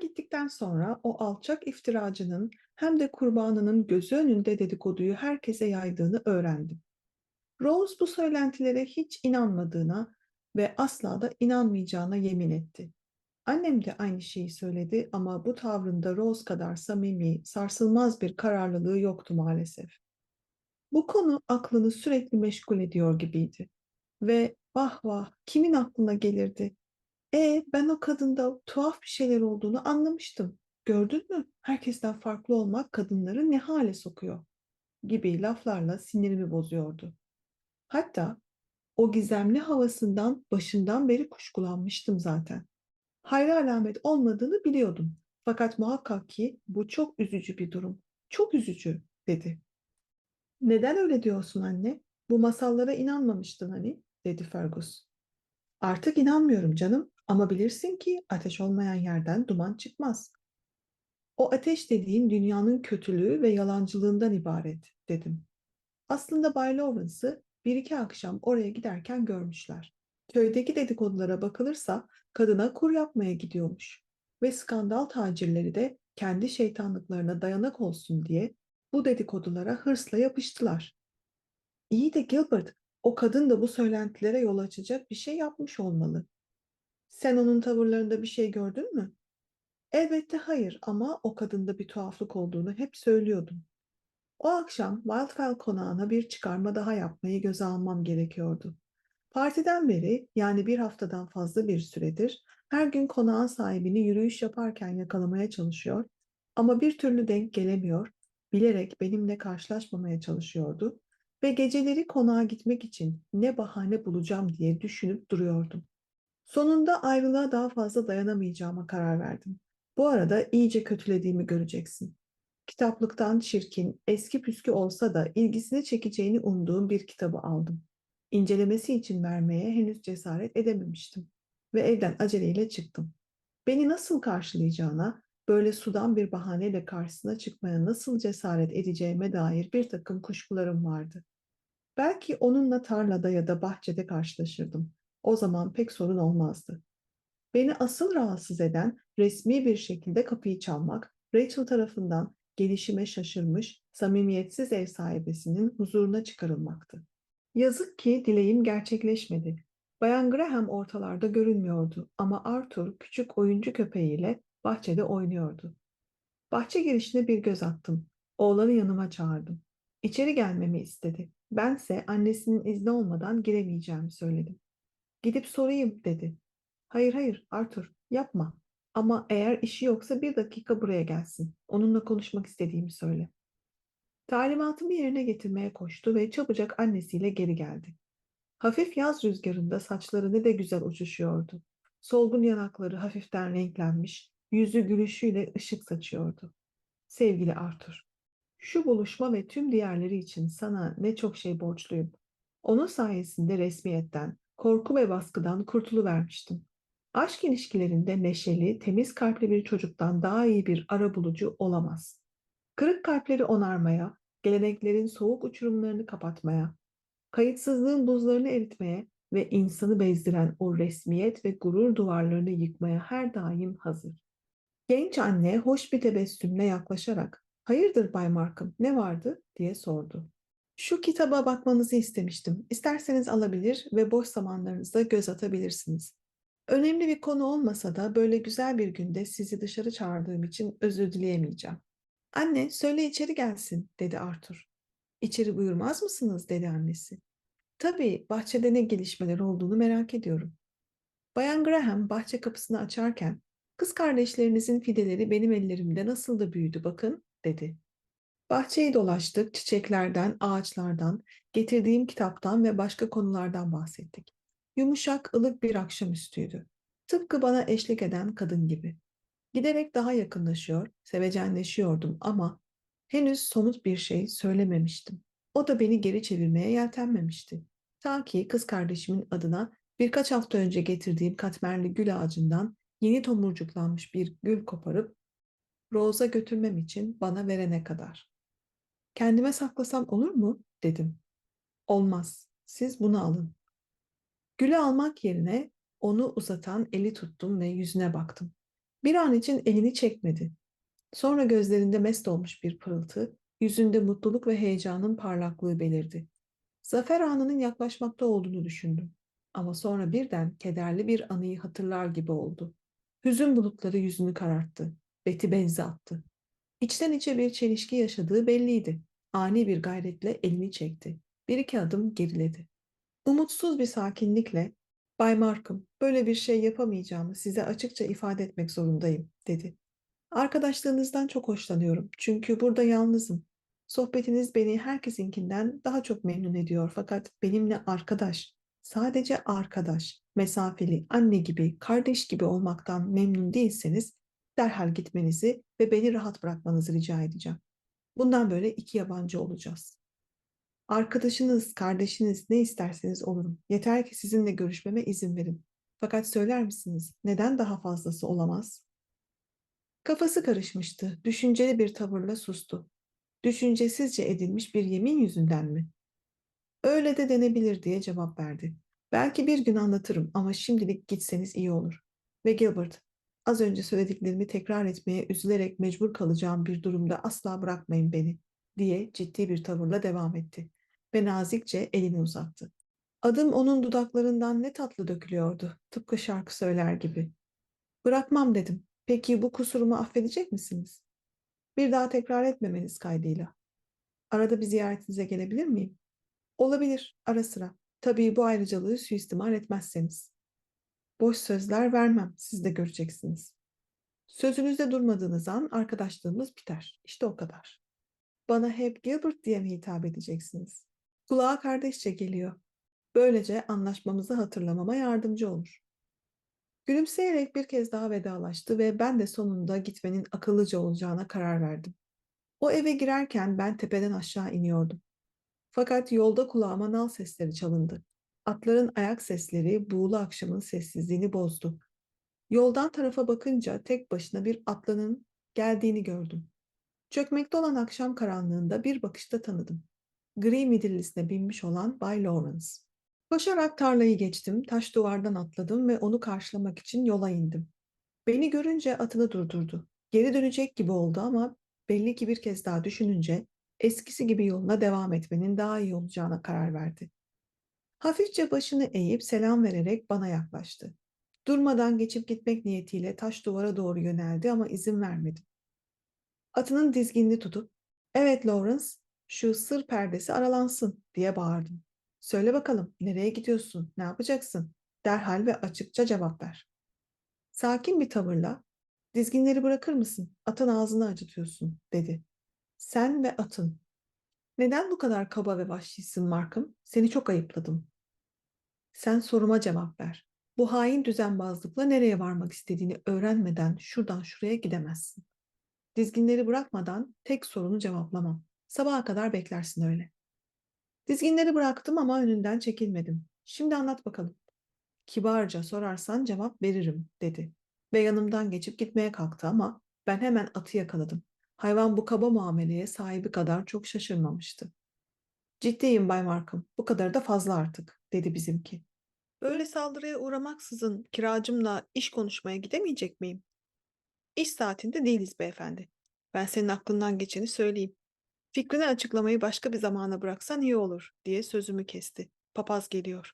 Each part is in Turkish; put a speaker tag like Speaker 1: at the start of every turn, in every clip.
Speaker 1: Gittikten sonra o alçak iftiracının hem de kurbanının gözü önünde dedikoduyu herkese yaydığını öğrendim. Rose bu söylentilere hiç inanmadığına ve asla da inanmayacağına yemin etti. Annem de aynı şeyi söyledi ama bu tavrında Rose kadar samimi, sarsılmaz bir kararlılığı yoktu maalesef. Bu konu aklını sürekli meşgul ediyor gibiydi. Ve vah vah kimin aklına gelirdi? E ben o kadında tuhaf bir şeyler olduğunu anlamıştım. Gördün mü? Herkesten farklı olmak kadınları ne hale sokuyor gibi laflarla sinirimi bozuyordu. Hatta o gizemli havasından başından beri kuşkulanmıştım zaten. Hayra alamet olmadığını biliyordum. Fakat muhakkak ki bu çok üzücü bir durum. Çok üzücü, dedi. Neden öyle diyorsun anne? Bu masallara inanmamıştın hani, dedi Fergus. Artık inanmıyorum canım ama bilirsin ki ateş olmayan yerden duman çıkmaz. O ateş dediğin dünyanın kötülüğü ve yalancılığından ibaret, dedim. Aslında Bay Lawrence'ı bir iki akşam oraya giderken görmüşler. Köydeki dedikodulara bakılırsa kadına kur yapmaya gidiyormuş ve skandal tacirleri de kendi şeytanlıklarına dayanak olsun diye bu dedikodulara hırsla yapıştılar. İyi de Gilbert, o kadın da bu söylentilere yol açacak bir şey yapmış olmalı. Sen onun tavırlarında bir şey gördün mü? Elbette hayır ama o kadında bir tuhaflık olduğunu hep söylüyordum. O akşam Wildfell konağına bir çıkarma daha yapmayı göze almam gerekiyordu. Partiden beri yani bir haftadan fazla bir süredir her gün konağın sahibini yürüyüş yaparken yakalamaya çalışıyor ama bir türlü denk gelemiyor, bilerek benimle karşılaşmamaya çalışıyordu ve geceleri konağa gitmek için ne bahane bulacağım diye düşünüp duruyordum. Sonunda ayrılığa daha fazla dayanamayacağıma karar verdim. Bu arada iyice kötülediğimi göreceksin. Kitaplıktan çirkin, eski püskü olsa da ilgisini çekeceğini umduğum bir kitabı aldım. İncelemesi için vermeye henüz cesaret edememiştim ve evden aceleyle çıktım. Beni nasıl karşılayacağına, böyle sudan bir bahaneyle karşısına çıkmaya nasıl cesaret edeceğime dair bir takım kuşkularım vardı. Belki onunla tarlada ya da bahçede karşılaşırdım. O zaman pek sorun olmazdı. Beni asıl rahatsız eden resmi bir şekilde kapıyı çalmak, Rachel tarafından gelişime şaşırmış, samimiyetsiz ev sahibesinin huzuruna çıkarılmaktı. Yazık ki dileğim gerçekleşmedi. Bayan Graham ortalarda görünmüyordu ama Arthur küçük oyuncu köpeğiyle bahçede oynuyordu. Bahçe girişine bir göz attım. Oğlanı yanıma çağırdım. İçeri gelmemi istedi. Bense annesinin izni olmadan giremeyeceğimi söyledim. Gidip sorayım dedi. Hayır hayır Arthur yapma. Ama eğer işi yoksa bir dakika buraya gelsin. Onunla konuşmak istediğimi söyle. Talimatımı yerine getirmeye koştu ve çabucak annesiyle geri geldi. Hafif yaz rüzgarında saçları ne de güzel uçuşuyordu. Solgun yanakları hafiften renklenmiş, yüzü gülüşüyle ışık saçıyordu. Sevgili Arthur, şu buluşma ve tüm diğerleri için sana ne çok şey borçluyum. Onun sayesinde resmiyetten, korku ve baskıdan kurtuluvermiştim. Aşk ilişkilerinde neşeli, temiz kalpli bir çocuktan daha iyi bir arabulucu olamaz. Kırık kalpleri onarmaya, geleneklerin soğuk uçurumlarını kapatmaya, kayıtsızlığın buzlarını eritmeye ve insanı bezdiren o resmiyet ve gurur duvarlarını yıkmaya her daim hazır. Genç anne hoş bir tebessümle yaklaşarak, "Hayırdır Bay Markham, ne vardı?" diye sordu. "Şu kitaba bakmanızı istemiştim. İsterseniz alabilir ve boş zamanlarınızda göz atabilirsiniz. Önemli bir konu olmasa da böyle güzel bir günde sizi dışarı çağırdığım için özür dileyemeyeceğim." "Anne, söyle içeri gelsin." dedi Arthur. "İçeri buyurmaz mısınız?" dedi annesi. "Tabii, bahçede ne gelişmeler olduğunu merak ediyorum." Bayan Graham bahçe kapısını açarken, "Kız kardeşlerinizin fideleri benim ellerimde nasıl da büyüdü bakın." dedi. Bahçeyi dolaştık, çiçeklerden, ağaçlardan, getirdiğim kitaptan ve başka konulardan bahsettik. Yumuşak, ılık bir akşamüstüydü. Tıpkı bana eşlik eden kadın gibi. Giderek daha yakınlaşıyor, sevecenleşiyordum ama henüz somut bir şey söylememiştim. O da beni geri çevirmeye yeltenmemişti. Ta ki kız kardeşimin adına birkaç hafta önce getirdiğim katmerli gül ağacından yeni tomurcuklanmış bir gül koparıp Rose'a götürmem için bana verene kadar. Kendime saklasam olur mu? dedim. Olmaz. Siz bunu alın. Gülü almak yerine onu uzatan eli tuttum ve yüzüne baktım. Bir an için elini çekmedi. Sonra gözlerinde mest olmuş bir pırıltı, yüzünde mutluluk ve heyecanın parlaklığı belirdi. Zafer anının yaklaşmakta olduğunu düşündüm. Ama sonra birden kederli bir anıyı hatırlar gibi oldu. Hüzün bulutları yüzünü kararttı. Beti benzi attı. İçten içe bir çelişki yaşadığı belliydi. Ani bir gayretle elini çekti. Bir iki adım geriledi. Umutsuz bir sakinlikle, Bay Markham, böyle bir şey yapamayacağımı size açıkça ifade etmek zorundayım, dedi. Arkadaşlığınızdan çok hoşlanıyorum. Çünkü burada yalnızım. Sohbetiniz beni herkesinkinden daha çok memnun ediyor. Fakat benimle arkadaş, sadece arkadaş, mesafeli, anne gibi, kardeş gibi olmaktan memnun değilseniz derhal gitmenizi ve beni rahat bırakmanızı rica edeceğim. Bundan böyle iki yabancı olacağız. Arkadaşınız, kardeşiniz ne isterseniz olurum. Yeter ki sizinle görüşmeme izin verin. Fakat söyler misiniz neden daha fazlası olamaz? Kafası karışmıştı. Düşünceli bir tavırla sustu. Düşüncesizce edilmiş bir yemin yüzünden mi? Öyle de denebilir diye cevap verdi. Belki bir gün anlatırım ama şimdilik gitseniz iyi olur. Ve Gilbert, az önce söylediklerimi tekrar etmeye üzülerek mecbur kalacağım bir durumda asla bırakmayın beni, diye ciddi bir tavırla devam etti. Ve nazikçe elini uzattı. Adım onun dudaklarından ne tatlı dökülüyordu, tıpkı şarkı söyler gibi. Bırakmam dedim. Peki bu kusurumu affedecek misiniz? Bir daha tekrar etmemeniz kaydıyla. Arada bir ziyaretinize gelebilir miyim? Olabilir, ara sıra. Tabii bu ayrıcalığı suistimal etmezseniz. Boş sözler vermem, siz de göreceksiniz. Sözünüzde durmadığınız an arkadaşlığımız biter. İşte o kadar. Bana hep Gilbert diye mi hitap edeceksiniz? Kulağa kardeşçe geliyor. Böylece anlaşmamızı hatırlamama yardımcı olur. Gülümseyerek bir kez daha vedalaştı ve ben de sonunda gitmenin akıllıca olacağına karar verdim. O eve girerken ben tepeden aşağı iniyordum. Fakat yolda kulağıma nal sesleri çalındı. Atların ayak sesleri buğulu akşamın sessizliğini bozdu. Yoldan tarafa bakınca tek başına bir atlının geldiğini gördüm. Çökmekte olan akşam karanlığında bir bakışta tanıdım. Gri midillisine binmiş olan Bay Lawrence. Koşarak tarlayı geçtim, taş duvardan atladım ve onu karşılamak için yola indim. Beni görünce atını durdurdu. Geri dönecek gibi oldu ama belli ki bir kez daha düşününce eskisi gibi yoluna devam etmenin daha iyi olacağına karar verdi. Hafifçe başını eğip selam vererek bana yaklaştı. Durmadan geçip gitmek niyetiyle taş duvara doğru yöneldi ama izin vermedim. Atının dizginini tutup, "Evet Lawrence, şu sır perdesi aralansın." diye bağırdım. Söyle bakalım nereye gidiyorsun, ne yapacaksın? Derhal ve açıkça cevap ver. Sakin bir tavırla, dizginleri bırakır mısın? Atın ağzını acıtıyorsun, dedi. Sen ve atın. Neden bu kadar kaba ve vahşisin Mark'ım? Seni çok ayıpladım. Sen soruma cevap ver. Bu hain düzenbazlıkla nereye varmak istediğini öğrenmeden şuradan şuraya gidemezsin. Dizginleri bırakmadan tek sorunu cevaplamam. Sabaha kadar beklersin öyle. Dizginleri bıraktım ama önünden çekilmedim. Şimdi anlat bakalım. Kibarca sorarsan cevap veririm, dedi. Ve yanımdan geçip gitmeye kalktı ama ben hemen atı yakaladım. Hayvan bu kaba muameleye sahibi kadar çok şaşırmamıştı. Ciddiyim Bay Markham, bu kadar da fazla artık, dedi bizimki. Böyle saldırıya uğramaksızın kiracımla iş konuşmaya gidemeyecek miyim? İş saatinde değiliz beyefendi. Ben senin aklından geçeni söyleyeyim. Fikrini açıklamayı başka bir zamana bıraksan iyi olur, diye sözümü kesti. Papaz geliyor.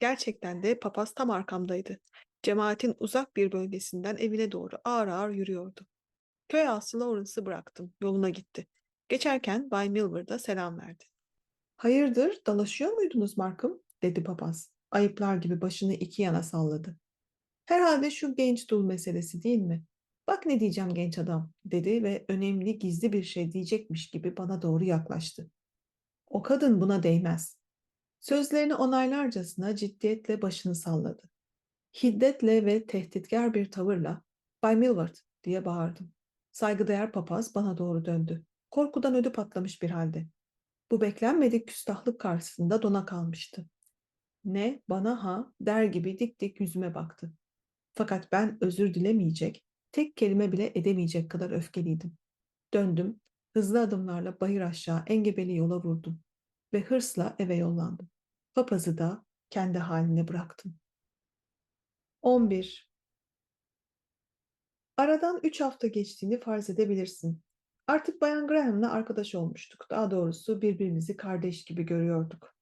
Speaker 1: Gerçekten de papaz tam arkamdaydı. Cemaatin uzak bir bölgesinden evine doğru ağır ağır yürüyordu. Köy ağası Lawrence'ı bıraktım. Yoluna gitti. Geçerken Bay Milward'a selam verdi. Hayırdır, dalaşıyor muydunuz Markham? Dedi papaz. Ayıplar gibi başını iki yana salladı. Herhalde şu genç dul meselesi değil mi? Bak ne diyeceğim genç adam, dedi ve önemli gizli bir şey diyecekmiş gibi bana doğru yaklaştı. O kadın buna değmez. Sözlerini onaylarcasına ciddiyetle başını salladı. Hiddetle ve tehditkar bir tavırla Bay Milward diye bağırdım. Saygıdeğer papaz bana doğru döndü. Korkudan ödü patlamış bir halde. Bu beklenmedik küstahlık karşısında dona kalmıştı. Ne bana ha der gibi dik dik yüzüme baktı. Fakat ben özür dilemeyecek, tek kelime bile edemeyecek kadar öfkeliydim. Döndüm, hızlı adımlarla bayır aşağı engebeli yola vurdum ve hırsla eve yollandım. Papazı da kendi haline bıraktım. 11. Aradan üç hafta geçtiğini farz edebilirsin. Artık Bayan Graham'la arkadaş olmuştuk. Daha doğrusu birbirimizi kardeş gibi görüyorduk.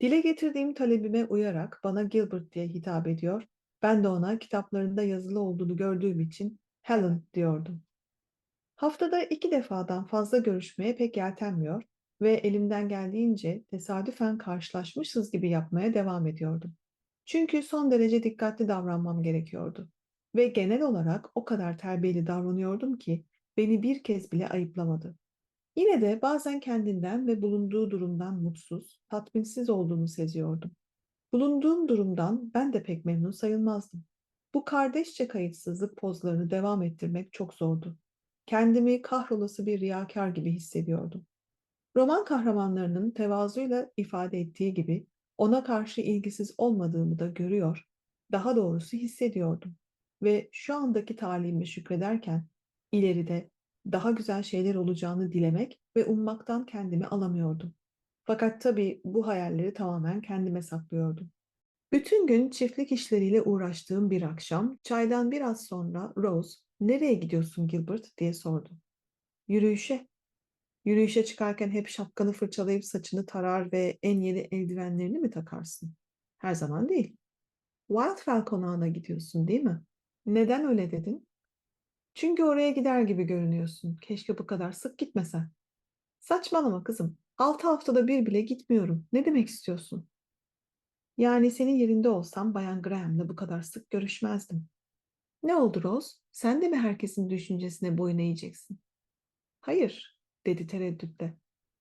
Speaker 1: Dile getirdiğim talebime uyarak bana Gilbert diye hitap ediyor, ben de ona kitaplarında yazılı olduğunu gördüğüm için Helen diyordum. Haftada iki defadan fazla görüşmeye pek yeltenmiyor ve elimden geldiğince tesadüfen karşılaşmışız gibi yapmaya devam ediyordum. Çünkü son derece dikkatli davranmam gerekiyordu. Ve genel olarak o kadar terbiyeli davranıyordum ki beni bir kez bile ayıplamadı. Yine de bazen kendinden ve bulunduğu durumdan mutsuz, tatminsiz olduğunu seziyordum. Bulunduğum durumdan ben de pek memnun sayılmazdım. Bu kardeşçe kayıtsızlık pozlarını devam ettirmek çok zordu. Kendimi kahrolası bir riyakar gibi hissediyordum. Roman kahramanlarının tevazuyla ifade ettiği gibi ona karşı ilgisiz olmadığımı da görüyor, daha doğrusu hissediyordum. Ve şu andaki talihime şükrederken ileride daha güzel şeyler olacağını dilemek ve ummaktan kendimi alamıyordum. Fakat tabii bu hayalleri tamamen kendime saklıyordum. Bütün gün çiftlik işleriyle uğraştığım bir akşam, çaydan biraz sonra Rose, "Nereye gidiyorsun Gilbert?" diye sordu. "Yürüyüşe." Yürüyüşe çıkarken hep şapkanı fırçalayıp saçını tarar ve en yeni eldivenlerini mi takarsın? Her zaman değil. Wildfell konağına gidiyorsun, değil mi? Neden öyle dedin? Çünkü oraya gider gibi görünüyorsun. Keşke bu kadar sık gitmesen. Saçmalama kızım. Altı haftada bir bile gitmiyorum. Ne demek istiyorsun? Yani senin yerinde olsam Bayan Graham'la bu kadar sık görüşmezdim. Ne oldu Rose? Sen de mi herkesin düşüncesine boyun eğeceksin? Hayır, dedi tereddütle.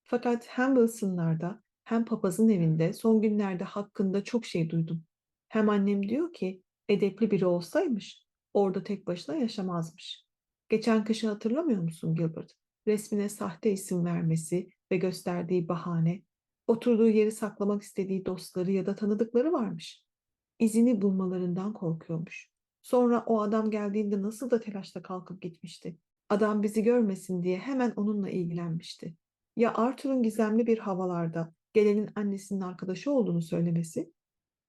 Speaker 1: Fakat hem Wilson'larda hem papazın evinde son günlerde hakkında çok şey duydum. Hem annem diyor ki edepli biri olsaymış orada tek başına yaşamazmış. Geçen kışı hatırlamıyor musun Gilbert? Resmine sahte isim vermesi ve gösterdiği bahane, oturduğu yeri saklamak istediği dostları ya da tanıdıkları varmış. İzini bulmalarından korkuyormuş. Sonra o adam geldiğinde nasıl da telaşla kalkıp gitmişti. Adam bizi görmesin diye hemen onunla ilgilenmişti. Ya Arthur'un gizemli bir havalarda gelenin annesinin arkadaşı olduğunu söylemesi?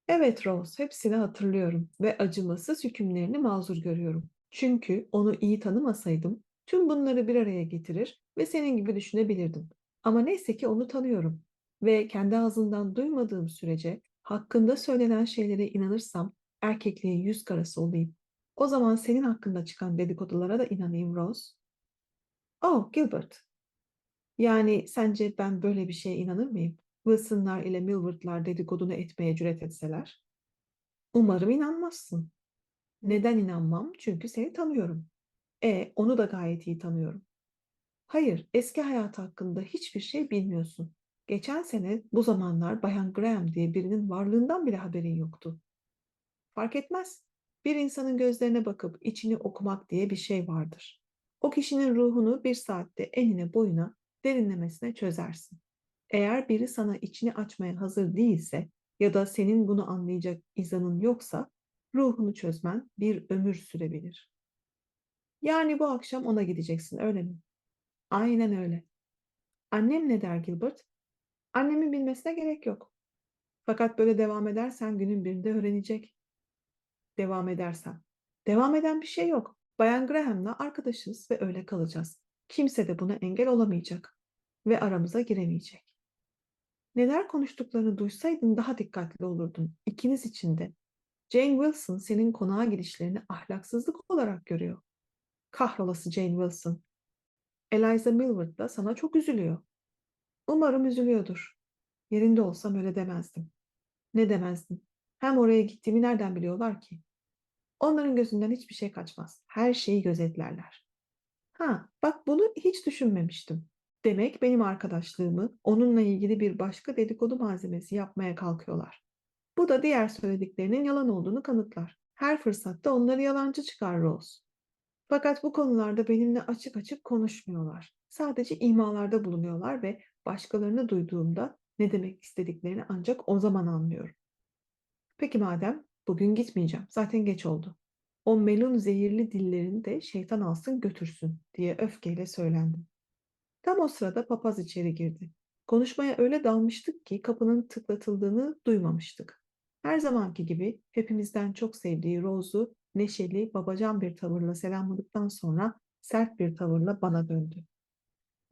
Speaker 1: Evet Rose, hepsini hatırlıyorum ve acımasız hükümlerini mazur görüyorum. Çünkü onu iyi tanımasaydım tüm bunları bir araya getirir ve senin gibi düşünebilirdim. Ama neyse ki onu tanıyorum ve kendi ağzından duymadığım sürece hakkında söylenen şeylere inanırsam erkekliğin yüz karası olayım. O zaman senin hakkında çıkan dedikodulara da inanayım Rose. Oh Gilbert. Yani sence ben böyle bir şeye inanır mıyım? Wilson'lar ile Milward'lar dedikodunu etmeye cüret etseler? Umarım inanmazsın. Neden inanmam? Çünkü seni tanıyorum. E, onu da gayet iyi tanıyorum. Hayır, eski hayatı hakkında hiçbir şey bilmiyorsun. Geçen sene bu zamanlar Bayan Graham diye birinin varlığından bile haberin yoktu. Fark etmez. Bir insanın gözlerine bakıp içini okumak diye bir şey vardır. O kişinin ruhunu bir saatte enine boyuna derinlemesine çözersin. Eğer biri sana içini açmaya hazır değilse ya da senin bunu anlayacak izanın yoksa ruhunu çözmen bir ömür sürebilir. Yani bu akşam ona gideceksin öyle mi? Aynen öyle. Annem ne der Gilbert? Annemin bilmesine gerek yok. Fakat böyle devam edersen günün birinde öğrenecek. Devam edersen. Devam eden bir şey yok. Bayan Graham'la arkadaşız ve öyle kalacağız. Kimse de buna engel olamayacak ve aramıza giremeyecek. Neler konuştuklarını duysaydın daha dikkatli olurdun. İkiniz için de. Jane Wilson senin konağa girişlerini ahlaksızlık olarak görüyor. Kahrolası Jane Wilson. Eliza Milward da sana çok üzülüyor. Umarım üzülüyordur. Yerinde olsam öyle demezdim. Ne demezdim? Hem oraya gittiğimi nereden biliyorlar ki? Onların gözünden hiçbir şey kaçmaz. Her şeyi gözetlerler. Ha, bak bunu hiç düşünmemiştim. Demek benim arkadaşlığımı onunla ilgili bir başka dedikodu malzemesi yapmaya kalkıyorlar. Bu da diğer söylediklerinin yalan olduğunu kanıtlar. Her fırsatta onları yalancı çıkar Rose. Fakat bu konularda benimle açık açık konuşmuyorlar. Sadece imalarda bulunuyorlar ve başkalarını duyduğumda ne demek istediklerini ancak o zaman anlıyorum. Peki madem bugün gitmeyeceğim. Zaten geç oldu. O melun zehirli dillerini de şeytan alsın götürsün diye öfkeyle söylendim. Tam o sırada papaz içeri girdi. Konuşmaya öyle dalmıştık ki kapının tıklatıldığını duymamıştık. Her zamanki gibi hepimizden çok sevdiği Rose'u neşeli, babacan bir tavırla selamladıktan sonra sert bir tavırla bana döndü.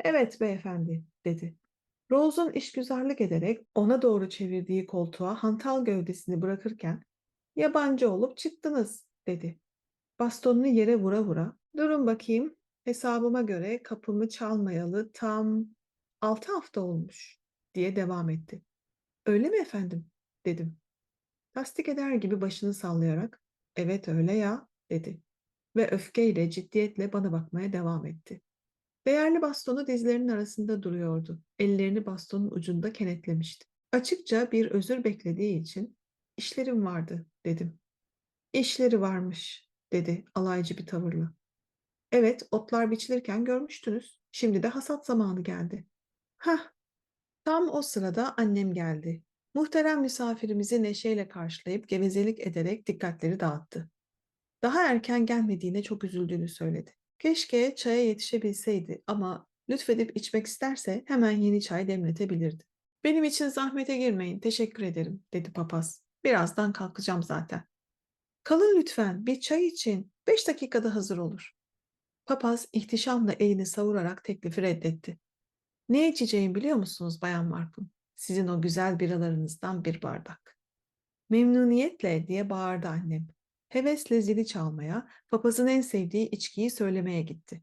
Speaker 1: Evet beyefendi, dedi. Rose'un işgüzarlık ederek ona doğru çevirdiği koltuğa hantal gövdesini bırakırken, yabancı olup çıktınız, dedi. Bastonunu yere vura vura, durun bakayım, hesabıma göre kapımı çalmayalı tam altı hafta olmuş, diye devam etti. Öyle mi efendim, dedim. Tasdik eder gibi başını sallayarak, evet öyle ya, dedi. Ve öfkeyle, ciddiyetle bana bakmaya devam etti. Değerli bastonu dizlerinin arasında duruyordu. Ellerini bastonun ucunda kenetlemişti. Açıkça bir özür beklediği için işlerim vardı dedim. İşleri varmış dedi alaycı bir tavırla. Evet otlar biçilirken görmüştünüz. Şimdi de hasat zamanı geldi. Hah tam o sırada annem geldi. Muhterem misafirimizi neşeyle karşılayıp gevezelik ederek dikkatleri dağıttı. Daha erken gelmediğine çok üzüldüğünü söyledi. Keşke çaya yetişebilseydi ama lütfedip içmek isterse hemen yeni çay demletebilirdi. Benim için zahmete girmeyin, teşekkür ederim, dedi papaz. Birazdan kalkacağım zaten. Kalın lütfen, bir çay için. Beş dakikada hazır olur. Papaz ihtişamla elini savurarak teklifi reddetti. Ne içeceğim biliyor musunuz Bayan Markham? Sizin o güzel biralarınızdan bir bardak. Memnuniyetle diye bağırdı annem. Hevesle zili çalmaya, papazın en sevdiği içkiyi söylemeye gitti.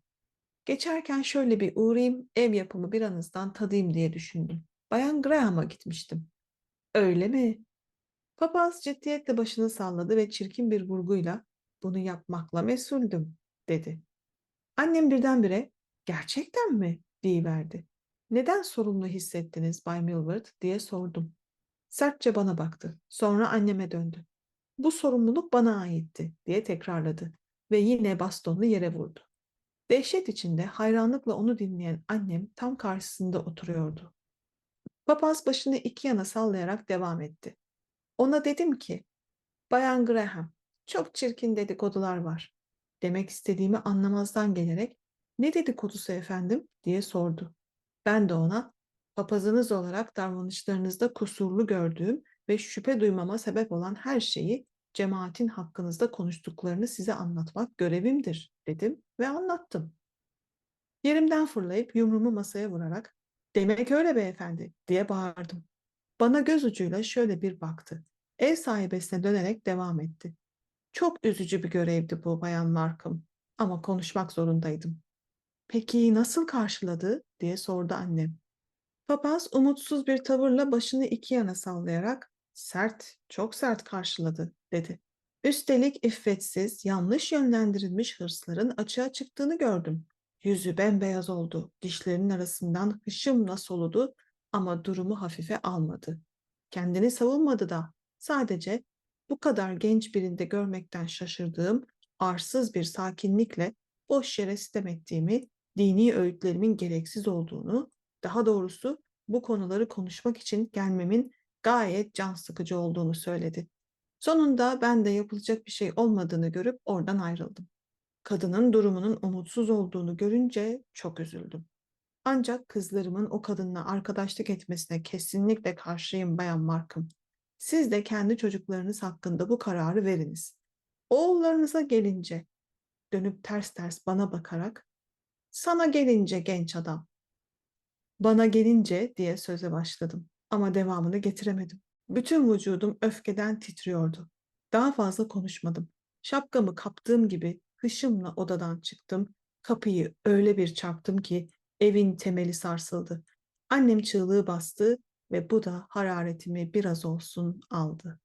Speaker 1: Geçerken şöyle bir uğrayayım, ev yapımı biranızdan tadayım diye düşündüm. Bayan Graham'a gitmiştim. Öyle mi? Papaz ciddiyetle başını salladı ve çirkin bir vurguyla bunu yapmakla mesuldüm, dedi. Annem birdenbire gerçekten mi diyiverdi. Neden sorumlu hissettiniz Bay Milward diye sordum. Sertçe bana baktı. Sonra anneme döndü. Bu sorumluluk bana aitti diye tekrarladı ve yine bastonunu yere vurdu. Dehşet içinde hayranlıkla onu dinleyen annem tam karşısında oturuyordu. Papaz başını iki yana sallayarak devam etti. Ona dedim ki, Bayan Graham, çok çirkin dedikodular var. Demek istediğimi anlamazdan gelerek, ne dedikodusu efendim diye sordu. Ben de ona, papazınız olarak davranışlarınızda kusurlu gördüğüm ve şüphe duymama sebep olan her şeyi cemaatin hakkınızda konuştuklarını size anlatmak görevimdir dedim ve anlattım. Yerimden fırlayıp yumruğumu masaya vurarak demek öyle beyefendi diye bağırdım. Bana göz ucuyla şöyle bir baktı. Ev sahibesine dönerek devam etti. Çok üzücü bir görevdi bu Bayan Markham ama konuşmak zorundaydım. Peki nasıl karşıladı diye sordu annem. Papaz umutsuz bir tavırla başını iki yana sallayarak sert, çok sert karşıladı dedi. Üstelik iffetsiz, yanlış yönlendirilmiş hırsların açığa çıktığını gördüm. Yüzü bembeyaz oldu, dişlerinin arasından hışımla soludu ama durumu hafife almadı. Kendini savunmadı da sadece bu kadar genç birinde görmekten şaşırdığım arsız bir sakinlikle boş yere sitem ettiğimi, dini öğütlerimin gereksiz olduğunu, daha doğrusu bu konuları konuşmak için gelmemin gayet can sıkıcı olduğunu söyledi. Sonunda ben de yapılacak bir şey olmadığını görüp oradan ayrıldım. Kadının durumunun umutsuz olduğunu görünce çok üzüldüm. Ancak kızlarımın o kadınla arkadaşlık etmesine kesinlikle karşıyım Bayan Markham. Siz de kendi çocuklarınız hakkında bu kararı veriniz. Oğullarınıza gelince, dönüp ters ters bana bakarak, sana gelince genç adam, bana gelince diye söze başladım ama devamını getiremedim. Bütün vücudum öfkeden titriyordu. Daha fazla konuşmadım. Şapkamı kaptığım gibi hışımla odadan çıktım. Kapıyı öyle bir çarptım ki evin temeli sarsıldı. Annem çığlığı bastı ve bu da hararetimi biraz olsun aldı.